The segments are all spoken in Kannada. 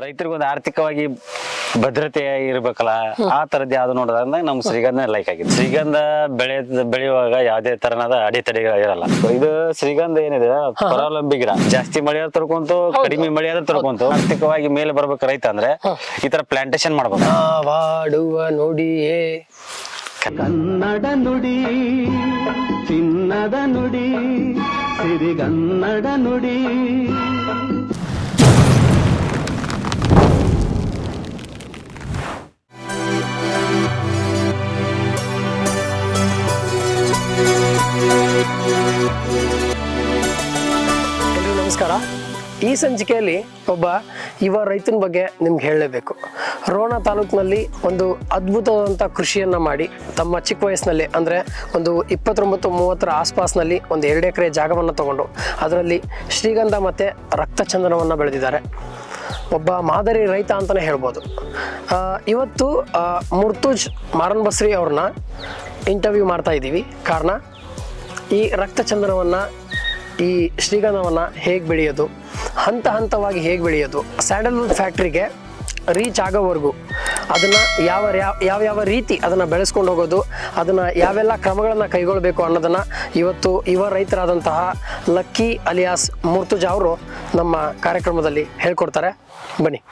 ರೈತರಿಗೆ ಒಂದು ಆರ್ಥಿಕವಾಗಿ ಭದ್ರತೆ ಇರ್ಬೇಕಲ್ಲ ಆ ತರದ್ ಯಾವ್ದು ನೋಡೋದ್ರಿಂದ ನಮ್ ಶ್ರೀಗಂಧ ಲೈಕ್ ಆಗಿದೆ ಶ್ರೀಗಂಧ ಬೆಳೆ ಬೆಳೆಯುವಾಗ ಯಾವ್ದೇ ತರನಾದ ಅಡೆತಡೆಗಳು ಇರಲ್ಲ. ಇದು ಶ್ರೀಗಂಧ ಏನಿದೆ ಪರಾವಲಂಬಿ ಗಿಡ. ಜಾಸ್ತಿ ಮಳೆ ಆದ್ರೆ ತರ್ಕೊಂತು ಕಡಿಮೆ ಮಳೆ ಆದ್ರೆ ತರ್ಕೊಂತು. ಆರ್ಥಿಕವಾಗಿ ಮೇಲೆ ಬರ್ಬೇಕು ರೈತ ಅಂದ್ರೆ ಈ ತರ ಪ್ಲಾಂಟೇಶನ್ ಮಾಡ್ಬೇಕು ನಾವಾಡುವ ನುಡಿಯೇ ಕನ್ನಡ ನುಡಿ ಚಿನ್ನದ ನುಡಿ ಸಿರಿಗನ್ನಡ ನುಡಿ. ಈ ಸಂಚಿಕೆಯಲ್ಲಿ ಒಬ್ಬ ಯುವ ರೈತನ ಬಗ್ಗೆ ನಿಮ್ಗೆ ಹೇಳಲೇಬೇಕು. ರೋಣ ತಾಲೂಕಿನಲ್ಲಿ ಒಂದು ಅದ್ಭುತವಾದಂಥ ಕೃಷಿಯನ್ನು ಮಾಡಿ ತಮ್ಮ ಚಿಕ್ಕ ವಯಸ್ಸಿನಲ್ಲಿ ಅಂದರೆ ಒಂದು ಇಪ್ಪತ್ತೊಂಬತ್ತು ಮೂವತ್ತರ ಆಸ್ಪಾಸ್ನಲ್ಲಿ ಒಂದು ಎರಡು ಎಕರೆ ಜಾಗವನ್ನು ತಗೊಂಡು ಅದರಲ್ಲಿ ಶ್ರೀಗಂಧ ಮತ್ತು ರಕ್ತಚಂದನವನ್ನು ಬೆಳೆದಿದ್ದಾರೆ. ಒಬ್ಬ ಮಾದರಿ ರೈತ ಅಂತಲೇ ಹೇಳ್ಬೋದು. ಇವತ್ತು ಮುರ್ತುಜ್ ಮಾರನ್ ಬಸ್ರಿ ಅವ್ರನ್ನ ಇಂಟರ್ವ್ಯೂ ಮಾಡ್ತಾ ಇದ್ದೀವಿ. ಕಾರಣ, ಈ ರಕ್ತಚಂದನವನ್ನು, ಈ ಶ್ರೀಗಂಧವನ್ನು ಹೇಗೆ ಬೆಳೆಯೋದು? ಹಂತ ಹಂತವಾಗಿ ಹೇಗೆ ಬೆಳೆಯೋದು? ಸ್ಯಾಂಡಲ್ವುಡ್ ಫ್ಯಾಕ್ಟ್ರಿಗೆ ರೀಚ್ ಆಗೋವರೆಗೂ ಅದನ್ನು ಯಾವ ಯಾವ ಯಾವ ರೀತಿ ಅದನ್ನು ಬೆಳೆಸ್ಕೊಂಡು ಹೋಗೋದು, ಅದನ್ನು ಯಾವೆಲ್ಲ ಕ್ರಮಗಳನ್ನು ಕೈಗೊಳ್ಳಬೇಕು ಅನ್ನೋದನ್ನು ಇವತ್ತು ಯುವ ರೈತರಾದಂತಹ ಲಕ್ಕಿ ಅಲಿಯಾಸ್ ಮುರ್ತುಜಾ ಅವರು ನಮ್ಮ ಕಾರ್ಯಕ್ರಮದಲ್ಲಿ ಹೇಳ್ಕೊಡ್ತಾರೆ. ಬನ್ನಿ.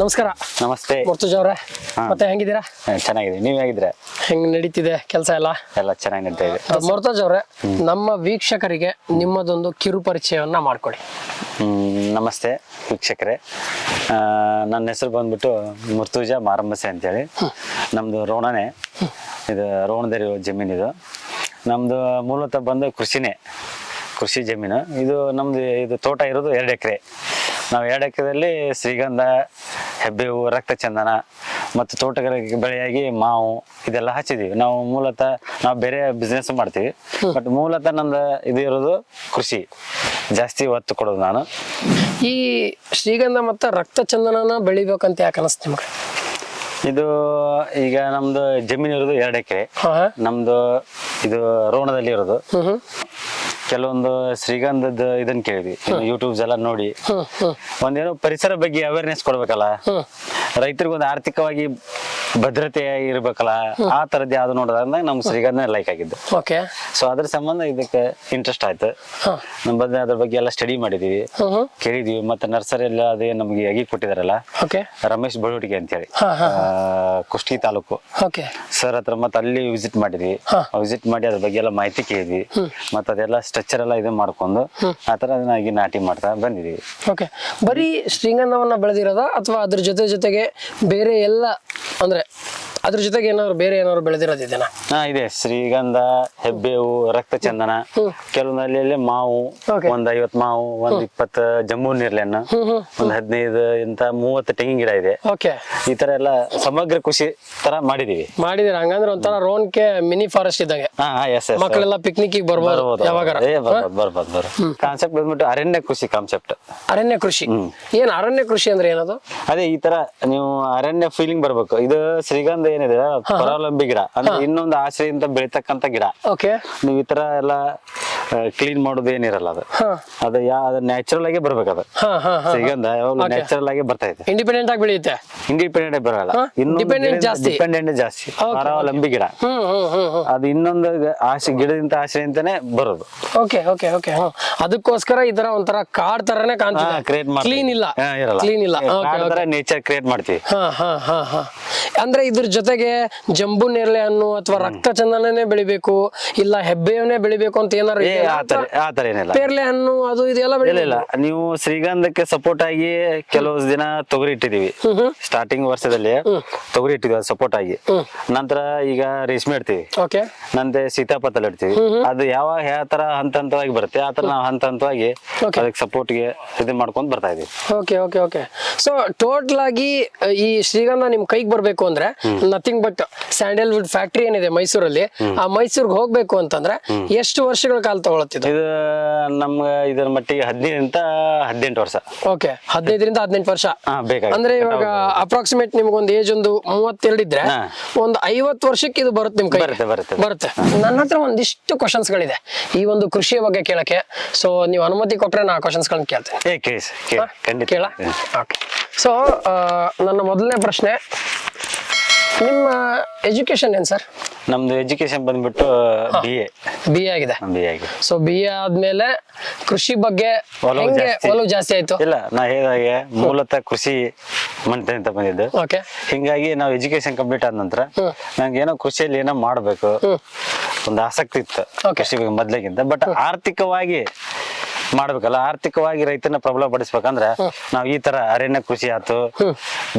ನಮಸ್ಕಾರ. ನಮಸ್ತೆ. ಮುರ್ತುಜಾ ಅವ್ರೆ ಮತ್ತೆ ಹೆಂಗಿದ್ದೀರಾ? ಚೆನ್ನಾಗಿದೆ ನೀವ್ ಹೇಗಿದ್ರೆ ಹೆಂಗ್ ನಡೀತಿದೆ ಕೆಲಸ ಎಲ್ಲ? ಎಲ್ಲ ಚೆನ್ನಾಗಿ ನಡೀತಾ ಇದೆ. ಮುರ್ತುಜ್ ಅವ್ರೆ ನಮ್ಮ ವೀಕ್ಷಕರಿಗೆ ನಿಮ್ಮದೊಂದು ಕಿರು ಪರಿಚಯವನ್ನ ಮಾಡ್ಕೊಡಿ. ನಮಸ್ತೆ ವೀಕ್ಷಕರೇ. ನನ್ನ ಹೆಸರು ಬಂದ್ಬಿಟ್ಟು ಮುರ್ತುಜ ಮಾರಮ್ಮಸೆ ಅಂತೇಳಿ. ನಮ್ದು ರೋಣನೆ. ಇದು ರೋಣದರಿ ಜಮೀನಿದು ನಮ್ದು ಮೂಲತಃ ಬಂದು ಕೃಷಿನೇ. ಕೃಷಿ ಜಮೀನು. ಇದು ನಮ್ದು ಇದು ತೋಟ ಇರೋದು ಎರಡು ಎಕರೆ. ನಾವು ಎರಡು ಎಕರೆಯಲ್ಲಿ ಶ್ರೀಗಂಧ ಹೆಬ್ಬೇವು ರಕ್ತಚಂದನ ಮತ್ತು ತೋಟಗಾರಿಕೆ ಬೆಳೆಯಾಗಿ ಮಾವು ಇದೆಲ್ಲ ಹಚ್ಚಿದೀವಿ. ನಾವು ಮೂಲತಃ ನಾವು ಬೇರೆ ಬಿಸ್ನೆಸ್ ಮಾಡ್ತೀವಿ. ಬಟ್ ಮೂಲತಃ ನಮ್ದು ಇದು ಇರೋದು ಕೃಷಿ. ಜಾಸ್ತಿ ಒತ್ತು ಕೊಡೋದು ನಾನು. ಈ ಶ್ರೀಗಂಧ ಮತ್ತು ರಕ್ತಚಂದನನ ಬೆಳಿಬೇಕಂತ ಯಾಕೆ ಅನಿಸ್ತು ನಿಮ್ಗೆ? ಇದು ಈಗ ನಮ್ದು ಜಮೀನು ಇರೋದು ಎರಡು ಎಕರೆ. ನಮ್ದು ಇದು ರೋಣದಲ್ಲಿ ಇರೋದು. ಕೆಲವೊಂದು ಶ್ರೀಗಂಧದ ಇದನ್ನ ಕೇಳಿದ್ವಿ. ಯೂಟ್ಯೂಬ್ಸ್ ಎಲ್ಲ ನೋಡಿ. ಒಂದೇನೋ ಪರಿಸರ ಬಗ್ಗೆ ಅವೇರ್ನೆಸ್ ಕೊಡ್ಬೇಕಲ್ಲ? ರೈತರಿಗೊಂದು ಆರ್ಥಿಕವಾಗಿ ಭದ್ರತೆ ಇರ್ಬೇಕಲ್ಲ? ಆ ತರದ್ ಯಾವ್ದು ನೋಡೋದ್ರಿಂದ ನಮ್ ಶ್ರೀಗಂಧ ಲೈಕ್ ಆಗಿದ್ದು. ಓಕೆ ಸೊ ಅದ್ರ ಸಂಬಂಧ ಇದಕ್ಕೆ ಇಂಟ್ರೆಸ್ಟ್ ಆಯ್ತು. ನಮ್ ಬಂದ ಅದ್ರ ಬಗ್ಗೆ ಎಲ್ಲ ಸ್ಟಡಿ ಮಾಡಿದೀವಿ. ಕೇಳಿದೀವಿ. ಮತ್ತೆ ನರ್ಸರಿ ಎಲ್ಲ ಅದೇ ನಮ್ಗೆ ಅಗಿ ಕೊಟ್ಟಿದಾರಲ್ಲ? ಓಕೆ ರಮೇಶ್ ಬಳುವಟಿಗೆ ಅಂತ ಹೇಳಿ ಕುಷ್ಟಗಿ ತಾಲೂಕು. ಓಕೆ ಸರ್ ಹತ್ರ ಮತ್ತೆ ಅಲ್ಲಿ ವಿಸಿಟ್ ಮಾಡಿದ್ವಿ. ವಿಸಿಟ್ ಮಾಡಿ ಅದ್ರ ಬಗ್ಗೆ ಎಲ್ಲ ಮಾಹಿತಿ ಕೇಳಿದ್ವಿ. ಮತ್ತೆ ಅದೆಲ್ಲ ಸ್ಟ್ರಕ್ಚರ್ ಎಲ್ಲ ಇದು ಮಾಡ್ಕೊಂಡು ಆ ತರ ಅದನ್ನ ನಾಟಿ ಮಾಡ್ತಾ ಬಂದಿದೀವಿ ಓಕೆ ಬರೀ ಶ್ರೀಗಂಧವನ್ನ ಬೆಳೆದಿರೋದ ಅಥವಾ ಅದ್ರ ಜೊತೆ ಜೊತೆಗೆ ಬೇರೆ ಎಲ್ಲ ಅಂದ್ರೆ ಅದ್ರ ಜೊತೆಗೆ ಏನಾದ್ರು ಬೇರೆ ಏನಾದ್ರು ಬೆಳೆದಿರೋದಿದೆನಾ ಹಾ ಇದೆ. ಶ್ರೀಗಂಧ ಹೆಬ್ಬೇವು ರಕ್ತಚಂದನ. ಕೆಲವೊಂದಲ್ಲಿ ಅಲ್ಲಿ ಮಾವು. ಒಂದ್ ಐವತ್ ಮಾವು ಒಂದ್ ಇಪ್ಪತ್ತು ಜಮ್ಮು ನಿರ್ಲೆಹಣ್ಣು ಒಂದ್ ಹದಿನೈದು ಇಂತ ಮೂವತ್ತು ತೆಂಗಿನ ಗಿಡ ಇದೆ. ಓಕೆ ಈ ತರ ಎಲ್ಲ ಸಮಗ್ರ ಕೃಷಿ ತರ ಮಾಡಿದೀವಿ. ಮಾಡಿದಿರ? ಹಂಗಂದ್ರೆ ಒಂಥರ ರೋನ್ಕೆ ಮಿನಿ ಫಾರೆಸ್ಟ್ ಇದ್ದಂಗೆ. ಮಕ್ಕಳೆಲ್ಲ ಪಿಕ್ನಿಕ್ ಬರ್ಬೋದು ಕಾನ್ಸೆಪ್ಟ್ ಬಂದ್ಬಿಟ್ಟು ಅರಣ್ಯ ಕೃಷಿ ಕಾನ್ಸೆಪ್ಟ್ ಅರಣ್ಯ ಕೃಷಿ. ಏನ್ ಅರಣ್ಯ ಕೃಷಿ ಅಂದ್ರೆ ಏನದು? ಅದೇ ಈ ತರ ನೀವು ಅರಣ್ಯ ಫೀಲಿಂಗ್ ಬರ್ಬೇಕು. ಇದು ಶ್ರೀಗಂಧ ಏನಿದೆ? ಪರಾವಲಂಬಿ ಗಿಡ. ಅಂದ್ರೆ ಇನ್ನೊಂದು ಆಸೆಯಿಂದ ಬೆಳಿತಕ್ಕಂತ ಗಿಡ. ಓಕೆ. ನೀವು ಈ ತರ ಎಲ್ಲ ಕ್ಲೀನ್ ಮಾಡೋದು ಏನಿರಲ್ಲ ಅದು. ಅದು ಯಾ ಅದು ನ್ಯಾಚುರಲ್ ಆಗಿ ಬರ್ಬೇಕು ಅದು. ಹಾ ಹಾ ಹಾ ಶ್ರೀಗಂಧ ಯಾವಾಗಲೂ ನ್ಯಾಚುರಲ್ ಆಗಿ ಬರ್ತಾ ಇದೆ. ಇಂಡಿಪೆಂಡೆಂಟ್ ಆಗಿ ಬೆಳೆಯುತ್ತೆ? ಇಂಡಿಪೆಂಡೆಂಟ್ ಬರಲ್ಲ. ಇಂಡಿಪೆಂಡೆಂಟ್ ಜಾಸ್ತಿ. ಡಿಪೆಂಡೆಂಟ್ ಜಾಸ್ತಿ. ಪರಾವಲಂಬಿ ಗಿಡ. ಅದು ಇನ್ನೊಂದು ಆಸೆ ಗಿಡದಿಂದ ಆಸೆಯಿಂದನೇ ಬರೋದು. ಓಕೆ ಓಕೆ ಓಕೆ ಅದಕ್ಕೋಸ್ಕರ ಈ ತರ ಒಂಥರ ಕಾಡ್ ತರನೇ ಕಾಣ್ತಾ ಕ್ರಿಯೇಟ್ ಮಾಡಿ ಕ್ಲೀನ್ ಇಲ್ಲ. ಕ್ಲೀನ್ ಇಲ್ಲ. ನೇಚರ್ ಕ್ರಿಯೇಟ್ ಮಾಡ್ತೀವಿ. ಹಾ ಹಾ ಹಾ ಹಾ. ಅಂದ್ರೆ ಇದ್ರ ಜೊತೆಗೆ ಜಂಬು ನೇರಳೆ ಹಣ್ಣು ಅಥವಾ ರಕ್ತ ಚಂದನನೇ ಬೆಳಿಬೇಕು ಇಲ್ಲ ಹೆಬ್ಬೇವನೇ ಬೆಳಿಬೇಕು ಅಂತ ಏನಾರು ಏ ಇದೆಯಾ? ಆತರ ಆತರ ಏನಿಲ್ಲ. ಪೇರ್ಲೆ ಹಣ್ಣು ಅದು ಇದೆಲ್ಲ ಇಲ್ಲ ಬೆಳಿ ಇಲ್ಲ ನೀವು ಶ್ರೀಗಂಧಕ್ಕೆ ಸಪೋರ್ಟ್ ಆಗಿ ಕೆಲವು ದಿನ ತೊಗರಿ ಇಟ್ಟಿದೀವಿ ಸ್ಟಾರ್ಟಿಂಗ್ ವರ್ಷದಲ್ಲಿ ತೊಗರಿ ಇಟ್ಟಿದ್ವಿ ಸಪೋರ್ಟ್ ಆಗಿ. ನಂತರ ಈಗ ರೇಷ್ಮೆ ಇಡ್ತೀವಿ. ಓಕೆ. ನಂತರ ಸೀತಾಪತ್ತಲ್ ಇಡ್ತೀವಿ. ಅದು ಯಾವ ಯಾವ ತರ ಹಂತ ಹಂತವಾಗಿ ಬರುತ್ತೆ ಆ ತರ ನಾವು ಹಂತ ಹಂತವಾಗಿ Okay. ಅದಕ್ಕೆ ಸಪೋರ್ಟ್ಗೆ ಇದು ಮಾಡ್ಕೊಂಡು ಬರ್ತಾ ಇದೀವಿ. Okay okay okay. So total ಆಗಿ ಅ, ಈ ಶ್ರೀಗಂಧ ನಿಮ್ ಕೈಗೆ ಬರ್ಬೇಕು ಹೋಗ್ಬೇಕು ಅಂದ್ರೆ ನಥಿಂಗ್ ಬಟ್ ಸ್ಯಾಂಡಲ್ವುಡ್ ಫ್ಯಾಕ್ಟ್ರಿ ಏನಿದೆ ಮೈಸೂರಲ್ಲಿ ಆ ಮೈಸೂರಿಗೆ ಹೋಗ್ಬೇಕು ಅಂತಂದ್ರೆ ಎಷ್ಟು ವರ್ಷಗಳ ಕಾಲ ತಗೊಳತ್ತಿದ್ದು? ಇದು ನಮ್ಮ ಇದರ ಮಟ್ಟಿಗೆ ಹದಿನೈದರಿಂದ ಹದಿನೆಂಟು ವರ್ಷ. ಓಕೆ ಹದಿನೈದರಿಂದ ಹದಿನೆಂಟು ವರ್ಷ. ಅಂದ್ರೆ ಇವಾಗ ಅಪ್ರಾಕ್ಸಿಮೇಟ್ ನಿಮ್ಗೊಂದು ಏಜ್ ಒಂದು ಮೂವತ್ತೆರಡು ಇದ್ರೆ. ಒಂದು ಐವತ್ತು ವರ್ಷಕ್ಕೆ ಇದು ಬರುತ್ತೆ ನಿಮ್ ಕೈ ಬರುತ್ತೆ, ಬರುತ್ತೆ. ನನ್ನ ಹತ್ರ ಒಂದಿಷ್ಟು ಕ್ವಶನ್ಸ್ ಗಳಿದೆ. ಈ ಒಂದು ಕೃಷಿಯ ಬಗ್ಗೆ ಕೇಳಕ್ಕೆ. ಸೊ ನೀವು ಅನುಮತಿ ಕೊಟ್ರೆ ನಾ ಕ್ವಶನ್ಸ್ ಗಳನ್ನ ಕೇಳ್ತೇನೆ. ಕೇಳಿ ಸೊ ನನ್ನ ಮೊದಲನೇ ಪ್ರಶ್ನೆ ನಿಮ್ಮ ಎಜುಕೇಶನ್ ಏನ್ ಸರ್ ನಮ್ದು ಎಜುಕೇಶನ್ ಬಂದ್ಬಿಟ್ಟು ಬಿ ಎ ಬಿ ಎ ಆಗಿದೆ. ಬಿ ಎ ಆಗಿದೆ. ಸೊ ಬಿ ಎ ಆದ್ಮೇಲೆ ಕೃಷಿ ಬಗ್ಗೆ ಒಲವು ಹೆಂಗೆ ಜಾಸ್ತಿ. ಒಲವು ಜಾಸ್ತಿ ಆಯ್ತು? ಇಲ್ಲ ನಾ ಹೇಳಿದಾಗೆ ಮೂಲತಃ ಕೃಷಿ ಮಂತ್ರಿ ಅಂತ ಬಂದಿದ್ದು. ಓಕೆ ಹಿಂಗಾಗಿ ನಾವು ಎಜುಕೇಶನ್ ಕಂಪ್ಲೀಟ್ ಆದ ನಂತರ ನಂಗೆ ಏನೋ ಕೃಷಿಯಲ್ಲಿ ಏನೋ ಮಾಡಬೇಕು. ಒಂದು ಆಸಕ್ತಿ ಇತ್ತು Okay. ಕೃಷಿ ಬಗ್ಗೆ ಮೊದ್ಲಿಗಿಂತ. ಬಟ್ ಆರ್ಥಿಕವಾಗಿ ಮಾಡ್ಬೇಕಲ್ಲ ಆರ್ಥಿಕವಾಗಿ ರೈತನ ಪ್ರಬಲ ಪಡಿಸ್ಬೇಕಂದ್ರೆ ನಾವು ಈ ತರ ಅರಣ್ಯ ಕೃಷಿ ಆತು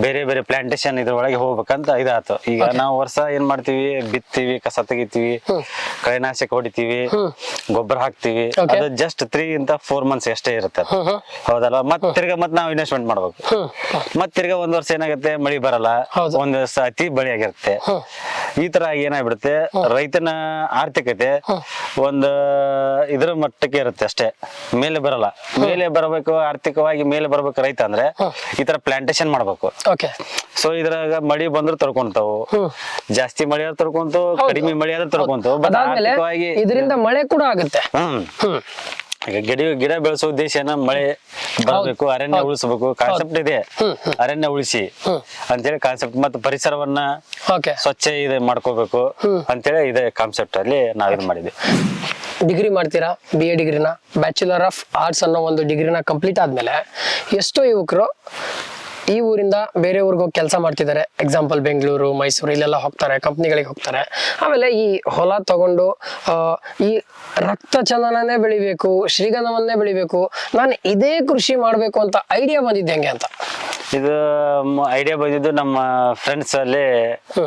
ಬೇರೆ ಬೇರೆ ಪ್ಲಾಂಟೇಶನ್ ಇದ್ರೊಳಗೆ ಹೋಗ್ಬೇಕಂತ ಇದಾತು. ಈಗ ನಾವು ವರ್ಷ ಏನ್ ಮಾಡ್ತೀವಿ ಬಿತ್ತೀವಿ ಕಸ ತೆಗಿತೀವಿ ಕಳೆನಾಶಕ ಹೊಡಿತೀವಿ ಗೊಬ್ಬರ ಹಾಕ್ತಿವಿ. ಅದು. ಜಸ್ಟ್ ತ್ರೀ ಇಂತ ಫೋರ್ ಮಂತ್ಸ್ ಅಷ್ಟೇ ಇರುತ್ತೆ. ಹೌದಲ್ವಾ? ಹೌದಲ್ಲ ಮತ್ ತಿರ್ಗಾ ಮತ್ ನಾವು ಇನ್ವೆಸ್ಟ್ಮೆಂಟ್ ಮಾಡ್ಬೇಕು. ಮತ್ ತಿರ್ಗಾ ಒಂದ್ ವರ್ಷ ಏನಾಗುತ್ತೆ ಮಳಿ ಬರಲ್ಲ. ಒಂದ್ ವರ್ಷ ಅತಿ ಬಳಿ ಆಗಿರುತ್ತೆ. ಈ ತರ ಏನಾಗ್ಬಿಡುತ್ತೆ? ರೈತನ ಆರ್ಥಿಕತೆ ಒಂದು ಇದ್ರ ಮಟ್ಟಕ್ಕೆ ಇರುತ್ತೆ ಅಷ್ಟೇ. ಮೇಲೆ ಬರಲ್ಲ. ಮೇಲೆ ಬರಬೇಕು ಆರ್ಥಿಕವಾಗಿ ಮೇಲೆ ಬರಬೇಕು ರೈತ ಅಂದ್ರೆ ಈ ತರ ಪ್ಲಾಂಟೇಶನ್ ಮಾಡ್ಬೇಕು. ಸೊ ಇದ್ರಾಗ ಮಳಿ ಬಂದ್ರು ತಡ್ಕೊಂತಾವು. ಜಾಸ್ತಿ ಮಳೆ ಆದ್ರೆ ತರ್ಕೊಂತು ಕಡಿಮೆ ಮಳೆ ಆದ್ರೆ ತರ್ಕೊಂತು ಬಟ್ ಆರ್ಥಿಕವಾಗಿ ಇದರಿಂದ ಮಳೆ ಕೂಡ ಆಗುತ್ತೆ. ಹ್ಮ್. ಈಗ ಗಿಡ ಗಿಡ ಬೆಳೆಸೋ ಏನ ಮಳೆ ಬರಬೇಕು ಅರಣ್ಯ ಉಳಿಸಬೇಕು ಕಾನ್ಸೆಪ್ಟ್ ಇದೆ. ಅರಣ್ಯ ಉಳಿಸಿ ಅಂತೇಳಿ ಕಾನ್ಸೆಪ್ಟ್ ಮತ್ತೆ ಪರಿಸರವನ್ನ ಓಕೆ. ಸ್ವಚ್ಛ ಇದೆ ಮಾಡ್ಕೋಬೇಕು ಅಂತೇಳಿ ಇದೆ ಕಾನ್ಸೆಪ್ಟ್ ಅಲ್ಲಿ ನಾವ್ ಇದು ಮಾಡಿದ್ವಿ. ಡಿಗ್ರಿ ಮಾಡ್ತೀರಾ? ಬಿ ಎ ಡಿಗ್ರಿನ? ಬ್ಯಾಚುಲರ್ ಆಫ್ ಆರ್ಟ್ಸ್ ಅನ್ನೋ ಒಂದು ಡಿಗ್ರಿನ ಕಂಪ್ಲೀಟ್ ಆದ್ಮೇಲೆ ಎಷ್ಟೋ ಯುವಕರು ಈ ಊರಿಂದ ಬೇರೆ ಊರಿಗೆ ಕೆಲಸ ಮಾಡ್ತಿದ್ದಾರೆ ಎಕ್ಸಾಂಪಲ್ ಬೆಂಗಳೂರು, ಮೈಸೂರು, ಇಲ್ಲೆಲ್ಲ ಹೋಗ್ತಾರೆ, ಕಂಪ್ನಿಗಳಿಗೆ ಹೋಗ್ತಾರೆ. ಆಮೇಲೆ ಈ ಹೊಲ ತಗೊಂಡು ಈ ರಕ್ತ ಚಂದನನೇ ಬೆಳಿಬೇಕು, ಶ್ರೀಗಂಧವನ್ನೇ ಬೆಳಿಬೇಕು, ನಾನು ಇದೇ ಕೃಷಿ ಮಾಡಬೇಕು ಅಂತ ಐಡಿಯಾ ಬಂದಿದ್ದೆ ಹೆಂಗೆ ಅಂತ? ಇದು ಐಡಿಯಾ ಬಂದಿದ್ದು ನಮ್ಮ ಫ್ರೆಂಡ್ಸ್ ಅಲ್ಲಿ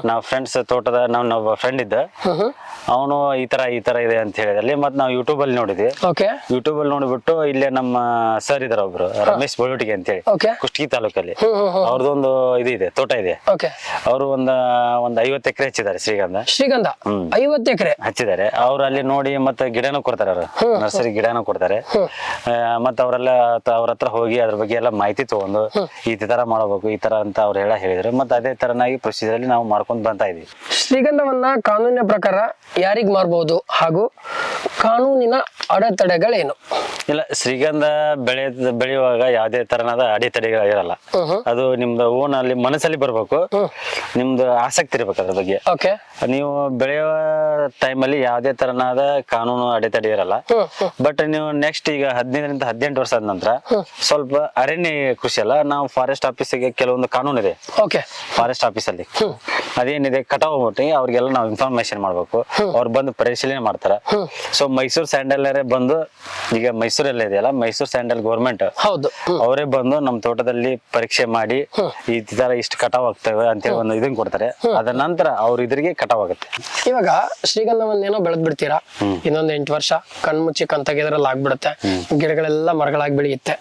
ನಾವ್ ಫ್ರೆಂಡ್ಸ್ ತೋಟದ ನಮ್ಮ ಫ್ರೆಂಡ್ ಇದ್ದ. ಅವನು ಈ ತರ ಈ ತರ ಇದೆ ಅಂತ ಹೇಳಿದಲ್ಲಿ ಮತ್ ನಾವು ಯೂಟ್ಯೂಬ್ ಅಲ್ಲಿ ನೋಡಿದ್ವಿ. ಓಕೆ ಯೂಟ್ಯೂಬ್ ಅಲ್ಲಿ ನೋಡ್ಬಿಟ್ಟು ಇಲ್ಲೇ ನಮ್ಮ ಸರ್ ಇದಾರೆ ಒಬ್ರು ರಮೇಶ್ ಬಳುಟಿಗೆ ಅಂತ ಹೇಳಿ. ಕುಷ್ಟಗಿ ತಾಲೂಕಲ್ಲಿ. ಅವ್ರದೊಂದು ಇದು ಇದೆ ತೋಟ ಇದೆ. ಅವರು ಒಂದ್ ಒಂದ್ ಐವತ್ತು ಎಕರೆ ಹಚ್ಚಿದ್ದಾರೆ ಶ್ರೀಗಂಧ. ಶ್ರೀಗಂಧ. ಐವತ್ತು ಎಕರೆ? ಹಚ್ಚಿದ್ದಾರೆ. ಅವ್ರು ಅಲ್ಲಿ ನೋಡಿ ಮತ್ತೆ ಗಿಡನೂ ಕೊಡ್ತಾರೆ ಅವರು. ನರ್ಸರಿ ಗಿಡನೂ ಕೊಡ್ತಾರೆ. ಮತ್ತೆ ಅವರೆಲ್ಲ ಅವ್ರ ಹತ್ರ ಹೋಗಿ ಅದ್ರ ಬಗ್ಗೆ ಎಲ್ಲ ಮಾಹಿತಿ ತಗೊಂಡು ಈ ತರ ಮಾಡಬೇಕು, ಈ ತರ ಅಂತ ಅವ್ರು ಹೇಳ ಹೇಳಿದ್ರು. ಮತ್ತೆ ಅದೇ ತರನಾಗಿ ಪ್ರೊಸೀಜರ್ ಅಲ್ಲಿ ನಾವು ಮಾಡ್ಕೊಂಡು ಬಂತಾ ಇದೀವಿ. ಶ್ರೀಗಂಧವನ್ನ ಕಾನೂನಿನ ಪ್ರಕಾರ ಯಾರಿಗ್ ಮಾರಬಹುದು ಹಾಗೂ ಕಾನೂನಿನ ಅಡೆತಡೆಗಳೇನು? ಇಲ್ಲ ಶ್ರೀಗಂಧ ಬೆಳೆ ಬೆಳೆಯುವಾಗ ಯಾವುದೇ ತರನಾದ ಅಡೆತಡೆಗಳಿರಲ್ಲ ಅದು ನಿಮ್ದು ಓನ್ ಅಲ್ಲಿ ಮನಸ್ಸಲ್ಲಿ ಬರ್ಬೇಕು. ನಿಮ್ದು ಆಸಕ್ತಿ ಇರ್ಬೇಕು ಅದ್ರ ಬಗ್ಗೆ. ಓಕೆ. ನೀವು ಬೆಳೆಯುವ ಟೈಮಲ್ಲಿ ಯಾವುದೇ ತರನಾದ ಕಾನೂನು ಅಡೆತಡೆ ಇರಲ್ಲ. ಬಟ್ ನೀವು ನೆಕ್ಸ್ಟ್ ಈಗ ಹದಿನೈದರಿಂದ ಹದಿನೆಂಟು ವರ್ಷ ಆದ ನಂತರ ಸ್ವಲ್ಪ ಅರಣ್ಯ ಕೃಷಿ ಅಲ್ಲ ನಾವು ಫಾರೆಸ್ಟ್ ಆಫೀಸಿಗೆ ಕೆಲವೊಂದು ಕಾನೂನು ಇದೆ. ಓಕೆ. ಫಾರೆಸ್ಟ್ ಆಫೀಸಲ್ಲಿ ಅದೇನಿದೆ ಕಟಾವ್ ಮಟ್ಟಿಗೆ ಅವ್ರಿಗೆಲ್ಲ ನಾವು ಇನ್ಫಾರ್ಮೇಶನ್ ಮಾಡ್ಬೇಕು. ಅವ್ರು ಬಂದು ಪರಿಶೀಲನೆ ಮಾಡ್ತಾರ. ಸೊ ಮೈಸೂರು ಸ್ಯಾಂಡಲ್ ಬಂದು ಈಗ ಮೈಸೂರಲ್ಲಿ ಇದೆಯಲ್ಲ ಮೈಸೂರು ಸ್ಯಾಂಡಲ್ ಗೌರ್ಮೆಂಟ್ ಹೌದು. ಅವರೇ ಬಂದು ನಮ್ಮ ತೋಟದಲ್ಲಿ ಪರೀಕ್ಷೆ ಮಾಡಿ ಈ ತರ ಇಷ್ಟು ಕಟಾವ್ ಆಗ್ತವೆ ಅಂತೇಳಿ ಒಂದು ಇದನ್ನ ಕೊಡ್ತಾರೆ. ಅದ ನಂತರ ಅವ್ರ ಇದ್ರಿಗೆ ಕಟಾವ್ ಆಗುತ್ತೆ. ಇವಾಗ ಶ್ರೀಗಂಧವನ್ನೇನೋ ಬೆಳೆದ್ ಬಿಡ್ತೀರಾ? ಇನ್ನೊಂದ್ ಎಂಟು ವರ್ಷ ಕಣ್ಮುಚ್ಚಿ ಕಂತಗಿದ್ರಲ್ಲಿ ಆಗ್ಬಿಡುತ್ತೆ. ಗಿಡಗಳೆಲ್ಲ ಮರಗಳಾಗಿ ಬೆಳೆಯುತ್ತೆ.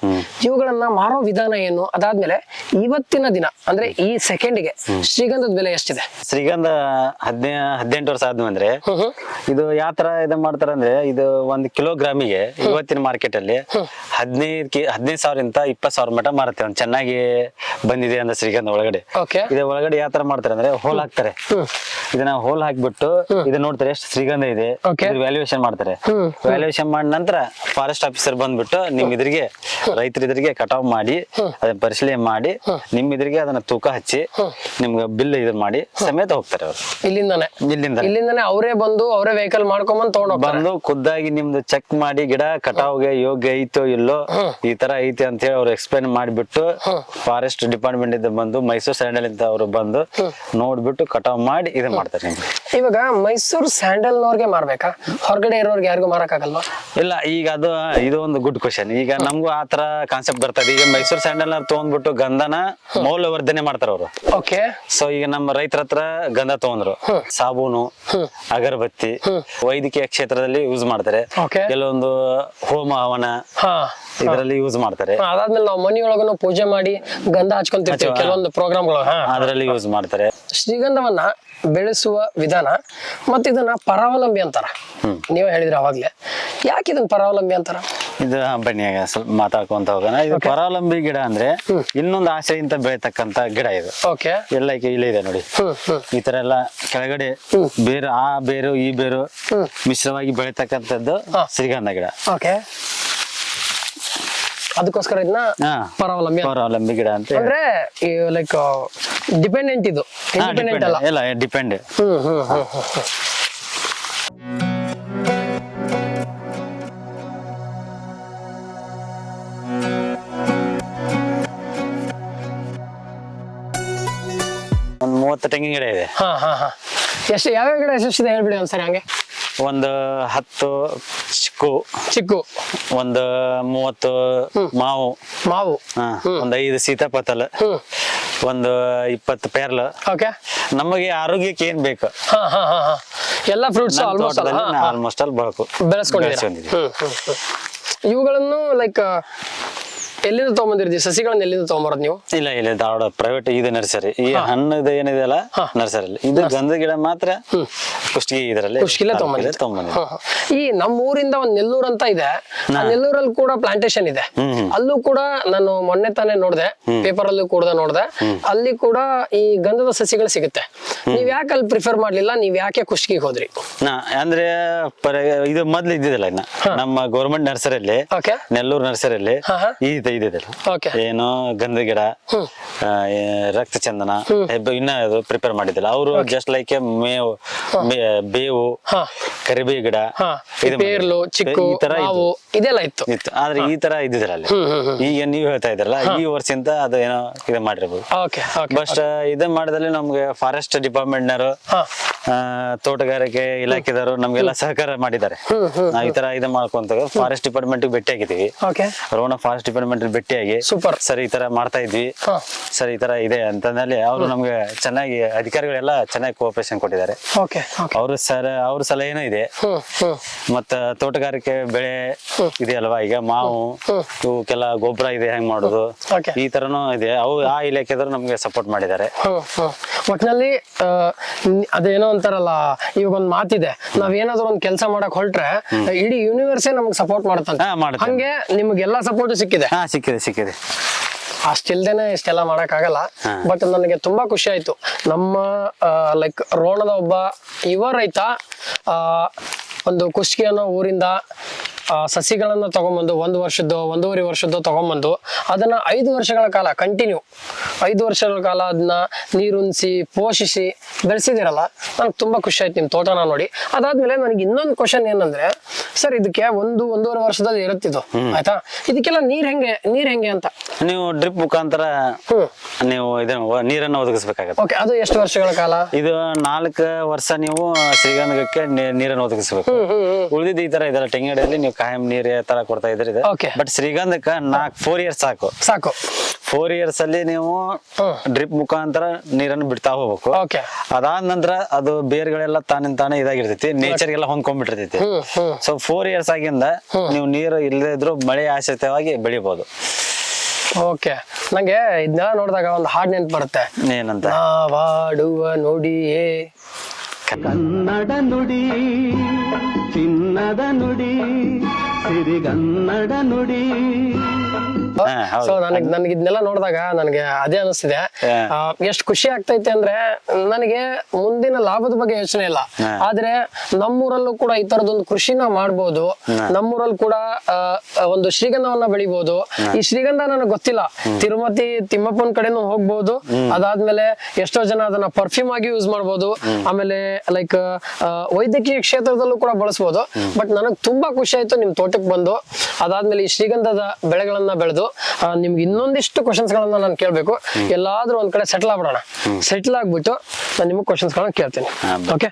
ಇವುಗಳನ್ನ ಮಾರೋ ವಿಧಾನ ಏನು? ಅದಾದ್ಮೇಲೆ ಇವತ್ತಿನ ದಿನ ಅಂದ್ರೆ ಈ ಸೆಕೆಂಡ್ಗೆ ಶ್ರೀಗಂಧದ ಬೆಲೆ ಎಷ್ಟಿದೆ? ಶ್ರೀಗಂಧ ಹದಿನೈ ಹದಿನೆಂಟು ವರ್ಷ ಆದ್ಮೇಲೆ ಇದು ಯಾವ ತರ ಇದು ಮಾಡ್ತಾರೆ ಅಂದ್ರೆ ಇದು ಒಂದು ಕಿಲೋಗ್ರಾಮಿಗೆ ಇವತ್ತಿನ ಮಾರ್ಕೆಟ್ ಅಲ್ಲಿ ಹದಿನೈದು ಕೆ ಹದಿನೈದು ಸಾವಿರದಿಂದ ಇಪ್ಪತ್ತು ಸಾವಿರ ಮಟ ಮಾರುತ್ತೆ ಒಂದು ಚೆನ್ನಾಗಿ ಬಂದಿದೆ ಅಂದ್ರೆ ಶ್ರೀಗಂಧ ಒಳಗಡೆ. ಓಕೆ ಇದ್ರ ಒಳಗಡೆ ಯಾವ ತರ ಮಾಡ್ತಾರೆ ಅಂದ್ರೆ ಹೋಲ್ ಹಾಕ್ತಾರೆ. ಇದನ್ನ ಹೋಲ್ ಹಾಕ್ಬಿಟ್ಟು ಇದನ್ನ ನೋಡ್ತಾರೆ ಎಷ್ಟು ಶ್ರೀಗಂಧ ಇದೆ. ವ್ಯಾಲ್ಯೂಯೇಷನ್ ಮಾಡ್ತಾರೆ. ವ್ಯಾಲ್ಯೂಯೇಷನ್ ಮಾಡಿದ ನಂತರ ಫಾರೆಸ್ಟ್ ಆಫೀಸರ್ ಬಂದ್ಬಿಟ್ಟು ನಿಮ್ ಇದ್ರಿಗೆ ರೈತರ ಇದ್ರಿಗೆ ಕಟಾವ್ ಮಾಡಿ ಅದನ್ನ ಪರಿಶೀಲನೆ ಮಾಡಿ ನಿಮ್ ಇದ್ರಿಗೆ ಅದನ್ನ ತೂಕ ಹಚ್ಚಿ ನಿಮ್ಗೆ ಬಿಲ್ ಇದು ಮಾಡಿ ಸಮೇತ ಹೋಗ್ತಾರೆ ಅವರು. ಇಲ್ಲಿಂದಾನೆ. ಇಲ್ಲಿಂದ ಇಲ್ಲಿಂದಾನೆ ಅವರೇ ಬಂದು ಅವರೇ ವೆಹಿಕಲ್ ಮಾಡ್ಕೊಂಡ್ ತಗೊಂಡ್ ಹೋಗ್ತಾರೆ. ಬಂದು ಖುದ್ದಾಗಿ ನಿಮ್ದು ಚೆಕ್ ಮಾಡಿ ಗಿಡ ಕಟಾವ್ಗೆ ಯೋಗ್ಯ ಐತೋ ಇಲ್ಲೋ ಈ ತರ ಐತಿ ಅಂತ ಹೇಳಿ ಅವ್ರು ಎಕ್ಸ್ಪ್ಲೈನ್ ಮಾಡಿಬಿಟ್ಟು ಫಾರೆಸ್ಟ್ ಡಿಪಾರ್ಟ್ಮೆಂಟ್ ಇಂದ ಬಂದು ಮೈಸೂರು ಸ್ಯಾಂಡಲ್ ಇಂದ ಅವರು ಬಂದು ನೋಡ್ಬಿಟ್ಟು ಕಟಾವ್ ಮಾಡಿ ಇದು ಮಾಡ್ತಾರೆ ನಿಮ್ಗೆ. ಇವಾಗ ಮೈಸೂರು ಸ್ಯಾಂಡಲ್ನವ್ರಿಗೆ ಮಾರ್ಬೇಕಾ? ಹೊರಗಡೆ ಇರೋರ್ಗೆ ಯಾರಿಗೂ ಮಾರಕ್ಕಾಗಲ್ವಾ ಇಲ್ಲ ಈಗ ಅದು ಇದು ಒಂದು ಗುಡ್ ಕ್ವಶನ್ ಈಗ ನಮಗೂ ಆ ತರ ಕಾನ್ಸೆಪ್ಟ್ ಬರ್ತದೆ. ಈಗ ಮೈಸೂರು ಸ್ಯಾಂಡಲ್ ತಗೊಂಡ್ಬಿಟ್ಟು ಗಂಧನ ಮೌಲ್ಯವರ್ಧನೆ ಮಾಡ್ತಾರ ಅವರು. ಓಕೆ. ಸೊ ಈಗ ನಮ್ಮ ರೈತರ ಹತ್ರ ಗಂಧ ತಗೊಂಡ್ರು. ಸಾಬೂನು ಅಗರಬತ್ತಿ ವೈದ್ಯಕೀಯ ಕ್ಷೇತ್ರದಲ್ಲಿ ಯೂಸ್ ಮಾಡ್ತಾರೆ. Okay. ಕೆಲವೊಂದು ಹೋಮ ಹವನ ಹಾ. ಇದರಲ್ಲಿ ಯೂಸ್ ಮಾಡ್ತಾರೆ. ಅದಾದ್ಮೇಲೆ ನಾವು ಮನೆಯೊಳಗನು ಪೂಜೆ ಮಾಡಿ ಗಂಧ ಹಚ್ಕೊಂತಿರ್ತೀವಿ ಹಚ್ಚುವ. ಕೆಲವೊಂದು ಪ್ರೋಗ್ರಾಮ್ಗಳು ಹಾ. ಅದರಲ್ಲಿ ಯೂಸ್ ಮಾಡ್ತಾರೆ. ಶ್ರೀಗಂಧವನ್ನ ಬೆಳೆಸುವ ವಿಧಾನ ಮತ್ತೆ ಇದನ್ನ ಪರಾವಲಂಬಿ ಅಂತಾರ. ನೀವೇ ಹೇಳಿದ್ರೆ ಅವಾಗ್ಲೇ. ಯಾಕೆ ಇದನ್ನ ಪರಾವಲಂಬಿ ಅಂತಾರ? ಇದು ಬನ್ನಿಯಾಗ ಸ್ವಲ್ಪ ಮಾತಾಡ್ಕೊಂತ ಹೋಗೋಣ. ಇದು ಪರಾವಲಂಬಿ ಗಿಡ ಅಂದ್ರೆ ಇನ್ನೊಂದು ಆಸೆಯಿಂದ ಬೆಳೀತಕ್ಕಂತ ಗಿಡ ಇದು. ಓಕೆ ಎಲ್ಲ ಈಗ ಇಲ್ಲೇ ಇದೆ ನೋಡಿ. ಈ ತರ ಎಲ್ಲ ಕೆಳಗಡೆ ಬೇರು ಆ ಬೇರು ಈ ಬೇರು ಮಿಶ್ರವಾಗಿ ಬೆಳೀತಕ್ಕಂಥದ್ದು. ಶ್ರೀಗಂಧ ಗಿಡ. ಓಕೆ ಅದಕ್ಕೋಸ್ಕರ ಇದನ್ನ. ಪರಾವಲಂಬಿ. ಪರಾವಲಂಬಿ ಗಿಡ ಅಂತ ಅಂದ್ರೆ ಲೈಕ್ ಡಿಪೆಂಡೆಂಟ್ ಇದು. ಡಿಪೆಂಡೆಂಟ್ ಅಲ್ಲ. ಎಲ್ಲ depend hmm hmm hmm hmm. ಮೂವತ್ತು ತೆಂಗಿನ ಗಿಡ ಇದೆ. ಹಾ ಹಾ ಹಾ. ಎಷ್ಟು ಯಾವ ಗಿಡ ಎಷ್ಟಿದೆ ಹೇಳ್ಬಿಡಿ ಒಂದ್ಸರಿ ಹಂಗೆ. ಒಂದು ಹತ್ತು ಚಿಕ್ಕು ಚಿಕ್ಕು. ಒಂದು ಮೂವತ್ತು ಮಾವು ಮಾವು. ಹಾ, ಒಂದು ಐದು ಸೀತಾಪತಲ ಹ್ಮ್. ಒಂದು ಇಪ್ಪತ್ತು ಪೇರ್ಲ. ಓಕೆ. ನಮಗೆ ಆರೋಗ್ಯಕ್ಕೆ ಏನ್ ಬೇಕು? ಹಾ ಹಾ ಹಾ ಹಾ. ಎಲ್ಲ ಫ್ರೂಟ್ಸ್ ಆಲ್ಮೋಸ್ಟ್ ಅಲ್ಲ. ಆಲ್ಮೋಸ್ಟ್ ಅಲ್ಲಿ ಬಳಕು ಬೆಳೆಸ್ಕೊಂಡಿದ್ದೀರಾ? ಬೆಳೆಸ್ಕೊಂಡಿದ್ದೀವಿ. ಹ್ಮ್ ಹ್ಮ್ ಹ್ಮ್. ಇವುಗಳನ್ನು ಲೈಕ್ ಎಲ್ಲಿಂದ ತಗೊಂಬಂದಿರ್ತೀವಿ ಸಸಿಗಳನ್ನ ಎಲ್ಲಿಂದ ತಗೊಂಬರೋದು ನೀವು? ಇಲ್ಲ ಇಲ್ಲ ಧಾರವಾಡ ಪ್ರೈವೇಟ್ ಇದು ನರ್ಸರಿ ಈ ಹಣ್ಣು ಏನಿದೆ ಅಲ್ಲ ನರ್ಸರಿ ಇದು ಗಂಧ ಗಿಡ ಮಾತ್ರ ಕುಷ್ಟಿಗೆ ಇದರಲ್ಲಿ ಕುಷ್ಕಿಲೆ ತಗೊಂಬಂದಿದೆ. ಈ ನಮ್ಮ ಊರಿಂದ ಒಂದ್ ನೆಲ್ಲೂರ್ ಅಂತ ಇದೆ. ನೆಲ್ಲೂರಲ್ಲಿ ಕೂಡ ಪ್ಲಾಂಟೇಶನ್ ಇದೆ. ಅಲ್ಲೂ ಕೂಡ ನಾನು ಮೊನ್ನೆ ತಾನೇ ನೋಡ್ದೆ. ಪೇಪರ್ ಅಲ್ಲೂ ಕೂಡ ನೋಡ್ದೆ. ಅಲ್ಲಿ ಕೂಡ ಈ ಗಂಧದ ಸಸಿಗಳು ಸಿಗುತ್ತೆ. ನೀವ್ ಯಾಕೆ ಅಲ್ಲಿ ಪ್ರಿಫರ್ ಮಾಡ್ಲಿಲ್ಲ? ನೀವ್ ಯಾಕೆ ಕುಷ್ಕಿಗೆ ಹೋದ್ರಿ? ಅಂದ್ರೆ ಇದು ಮೊದ್ಲು ಇದ್ದಿದ್ದಲ್ಲ ಇನ್ನ. ನಮ್ಮ ಗೌರ್ಮೆಂಟ್ ನರ್ಸರಿಯಲ್ಲಿ ನೆಲ್ಲೂರು ನರ್ಸರಿಯಲ್ಲಿ ಹಾ, ಹಾ. ಇದೆ ಏನು ಗಂಧ ಗಿಡ ಆ, ಏ, ರಕ್ತ ಚಂದನ ಹೆಬ್ಬ- ಇನ್ನ ಪ್ರಿಪೇರ್ ಮಾಡಿದ್ದಿಲ್ಲ. ಅವರು ಜಸ್ಟ್ ಲೈಕ್ ಮೇವು ಮೇ- ಬೇವು ಹಾ. ಕರಿಬೇವು ಗಿಡ ಹಾ. ಇದು ಮಾಡಿದ್ರು. ಪೇರ್ಲು ಚಿಕ್ಕು ಈ ತರ ಮಾವು ಇತ್ತು. ಇದೆಲ್ಲ ಇತ್ತು. ಇತ್ತು. ಆದ್ರೆ ಈ ತರ ಇದ್ದಿದ್ರಲ್ಲ. ಅಲ್ಲಿ ಈಗ ನೀವು ಹೇಳ್ತಾ ಇದ್ರಲ್ಲ ಈ ವರ್ಷದಿಂದ ಅದು ಏನೋ ಇದು ಮಾಡಿರ್ಬೋದು. ಓಕೆ ಓಕೆ ಇದು ಮಾಡಿದಲ್ಲಿ ನಮ್ಗೆ ಫಾರೆಸ್ಟ್ ಡಿಪಾರ್ಟ್ಮೆಂಟ್ನವರು ಹಾ. ತೋಟಗಾರಿಕೆ ಇಲಾಖೆದವರು ನಮ್ಗೆಲ್ಲ ಸಹಕಾರ ಮಾಡಿದ್ದಾರೆ. ನಾವ್ ಈ ತರ ಇದು ಮಾಡ್ಕೊಂತ ಫಾರೆಸ್ಟ್ ಡಿಪಾರ್ಟ್ಮೆಂಟ್ ಭೇಟಿ ಆಗಿದ್ದೀವಿ ಓಕೆ ರೋಣ ಫಾರೆಸ್ಟ್ ಡಿಪಾರ್ಟ್ಮೆಂಟ್ ಭೇಟಿಯಾಗಿ. ಸೂಪರ್ ಸರ್ ಈ ತರ ಮಾಡ್ತಾ ಇದ್ವಿ. ಸರಿ ಈ ತರ ಇದೆ ಅಂತಂದಲ್ಲಿ ಅವರು ನಮ್ಗೆ ಚೆನ್ನಾಗಿ ಅಧಿಕಾರಿಗಳೆಲ್ಲ ಚೆನ್ನಾಗಿ ಕೋಆಪರೇಷನ್ ಕೊಟ್ಟಿದ್ದಾರೆ. ಅವರು ಸರ್ ಅವ್ರ ಸಲಹೆನೂ ಇದೆ. ಮತ್ತ ತೋಟಗಾರಿಕೆ ಬೆಳೆ ಇದೆ ಅಲ್ವಾ ಈಗ ಮಾವು ಇವಕ್ಕೆಲ್ಲ ಗೊಬ್ಬರ ಇದೆ ಹೆಂಗ್ ಮಾಡುದು? ಈ ತರನು ಇದೆ. ಅವು ಆ ಇಲಾಖೆದವರು ನಮ್ಗೆ ಸಪೋರ್ಟ್ ಮಾಡಿದ್ದಾರೆ. ಒಟ್ನಲ್ಲಿ ಅದೇನೋ ಅಂತಾರಲ್ಲ ಇವಾಗ ಒಂದ್ ಮಾತಿದೆ. ನಾವೇನಾದ್ರೂ ಒಂದ್ ಕೆಲಸ ಮಾಡಕ್ ಹೊರಟ್ರೆ ಇಡೀ ಯೂನಿವರ್ಸೇ ನಮ್ಗೆ ಸಪೋರ್ಟ್ ಮಾಡುತ್ತೆ. ಹಂಗೆ ನಿಮ್ಗೆಲ್ಲಾ ಸಪೋರ್ಟ್ ಸಿಕ್ಕಿದೆ. ಸಿಕ್ಕಿದೆ ಸಿಕ್ಕಿದೆ. ಅಷ್ಟಿಲ್ದೇನೆ ಇಷ್ಟೆಲ್ಲ ಮಾಡಕ್ ಆಗಲ್ಲ ಬಟ್ ನನಗೆ ತುಂಬಾ ಖುಷಿ ಆಯ್ತು. ನಮ್ಮ ಲೈಕ್ ರೋಣದ ಒಬ್ಬ ಯುವ ರೈತ ಒಂದು ಕುಷ್ಟಗಿ ಅನ್ನೋ ಊರಿಂದ ಸಸಿಗಳನ್ನ ತಗೊಂಬಂದು ಒಂದು ವರ್ಷದ್ದು ಒಂದೂವರೆ ವರ್ಷದ್ದು ತಗೊಂಬಂದು ಅದನ್ನ ಐದು ವರ್ಷಗಳ ಕಾಲ ಕಂಟಿನ್ಯೂ ಐದು ವರ್ಷಗಳ ಕಾಲ ಅದನ್ನ ನೀರುಣಿಸಿ ಪೋಷಿಸಿ ಬೆಳೆಸಿದಿರಲ್ಲ. ನನಗೆ ತುಂಬಾ ಖುಷಿ ಆಯ್ತು ನಿಮ್ಮ ತೋಟನ ನೋಡಿ. ಅದಾದ್ಮೇಲೆ ನನಗೆ ಇನ್ನೊಂದು ಕ್ವಶನ್ ಏನಂದ್ರೆ ಸರ್ ಇದಕ್ಕೆ ಒಂದು ಒಂದೂವರೆ ವರ್ಷದಲ್ಲಿ ಇರುತ್ತಿದ್ದು ಆಯ್ತಾ? ಇದಕ್ಕೆಲ್ಲ ನೀರ್ ಹೆಂಗೆ ನೀರ್ ಹೆಂಗೆ ಅಂತ? ನೀವು ಡ್ರಿಪ್ ಮುಖಾಂತರ ನೀವು ಇದನ್ನ ನೀರನ್ನು ಒದಗಿಸಬೇಕಾಗುತ್ತೆ. ಓಕೆ ಅದು ಎಷ್ಟು ವರ್ಷಗಳ ಕಾಲ? ಇದು ನಾಲ್ಕು ವರ್ಷ ನೀವು ಶ್ರೀಗಂಧಕ್ಕೆ ನೀರನ್ನು ಒದಗಿಸ್ಬೇಕು. ಉಳಿದಿದ್ದು ಈ ತರ ಇದೆಲ್ಲ ತೆಂಗಡಿಯಲ್ಲಿ ನೀವು ಕಾಯಂ ನೀರ್ ತರ ಕೊಡ್ತಾ ಇದ್ರಿ. ಬಟ್ ಶ್ರೀಗಂಧಕ್ಕೆ ನಾಲ್ಕು ಫೋರ್ ಇಯರ್ಸ್ ಸಾಕು. ಸಾಕು. ಫೋರ್ ಇಯರ್ಸ್ ಅಲ್ಲಿ ನೀವು ಡ್ರಿಪ್ ಮುಖಾಂತರ ನೀರನ್ನು ಬಿಡ್ತಾ ಹೋಗ್ಬೇಕು. ಓಕೆ ಅದಾದ ನಂತರ ಅದು ಬೇರ್ಗಳೆಲ್ಲ ತಾನಿಂದ ತಾನೇ ಇದಾಗಿರ್ತೈತಿ ನೇಚರ್ಗೆಲ್ಲ ಹೊಂದ್ಕೊಂಡ್ಬಿಟ್ಟಿರ್ತೈತಿ. ಸೊ ಫೋರ್ ಇಯರ್ಸ್ ಆಗಿಂದ ನೀವು ನೀರು ಇಲ್ಲದೇ ಇದ್ರು ಮಳೆ ಆಶ್ರಿತವಾಗಿ ಬೆಳಿಬಹುದು ಓಕೆ ನಂಗೆ ಇದನ್ನೆಲ್ಲ ನೋಡಿದಾಗ ಒಂದು ಹಾಡ್ ನೆನ್ಪು ಬರುತ್ತೆ. ಏನಂತ? ನಾವಾಡುವ ನುಡಿಯೇ. ಕನ್ನಡ ನುಡಿ ಚಿನ್ನದ ನುಡಿ ಸಿರಿಗನ್ನಡ ನುಡಿ. ಹೌದು. ಸೊ ನನಗೆ ನನಗೆ ಇದನ್ನೆಲ್ಲ ನೋಡಿದಾಗ ನನಗೆ ಅದೇ ಅನಿಸ್ತಿದೆ. ಎಷ್ಟು ಖುಷಿ ಆಗ್ತೈತೆ ಅಂದ್ರೆ ನನಗೆ ಮುಂದಿನ ಲಾಭದ ಬಗ್ಗೆ ಯೋಚನೆ ಇಲ್ಲ. ಆದ್ರೆ ನಮ್ಮೂರಲ್ಲೂ ಕೂಡ ಈ ತರದೊಂದು ಕೃಷಿನ ಮಾಡ್ಬೋದು. ನಮ್ಮೂರಲ್ಲಿ ಕೂಡ ಒಂದು ಶ್ರೀಗಂಧವನ್ನ ಬೆಳಿಬಹುದು ಈ ಶ್ರೀಗಂಧ ನನಗೆ ಗೊತ್ತಿಲ್ಲ. ತಿರುಮತಿ ತಿಮ್ಮಪ್ಪನ ಕಡೆನೂ ಹೋಗ್ಬಹುದು ಅದಾದ್ಮೇಲೆ ಎಷ್ಟೋ ಜನ ಅದನ್ನ ಪರ್ಫ್ಯೂಮ್ ಆಗಿ ಯೂಸ್ ಮಾಡ್ಬೋದು. ಆಮೇಲೆ ಲೈಕ್ ವೈದ್ಯಕೀಯ ಕ್ಷೇತ್ರದಲ್ಲೂ ಕೂಡ ಬಳಸ್ಬೋದು. ಬಟ್ ನನಗ್ ತುಂಬಾ ಖುಷಿ ಆಯ್ತು ನಿಮ್ ತೋಟಕ್ಕೆ ಬಂದು. ಅದಾದ್ಮೇಲೆ ಈ ಶ್ರೀಗಂಧದ ಬೆಳೆಗಳನ್ನ ಬೆಳೆದು ನಿಮ್ಗೆ ಇನ್ನೊಂದಿಷ್ಟು ಕ್ವಶನ್ಸ್ ಗಳನ್ನ ನಾನು ಕೇಳಬೇಕು. ಎಲ್ಲಾದ್ರೂ ಒಂದ್ ಕಡೆ ಸೆಟ್ಲ್ ಆಗ್ಬಿಡೋಣ. ಸೆಟ್ಲ್ ಆಗ್ಬಿಟ್ಟು ನಾನು ನಿಮಗೆ ಕ್ವಶನ್ಸ್ ಗಳನ್ನ ಕೇಳ್ತೀನಿ ಓಕೆ.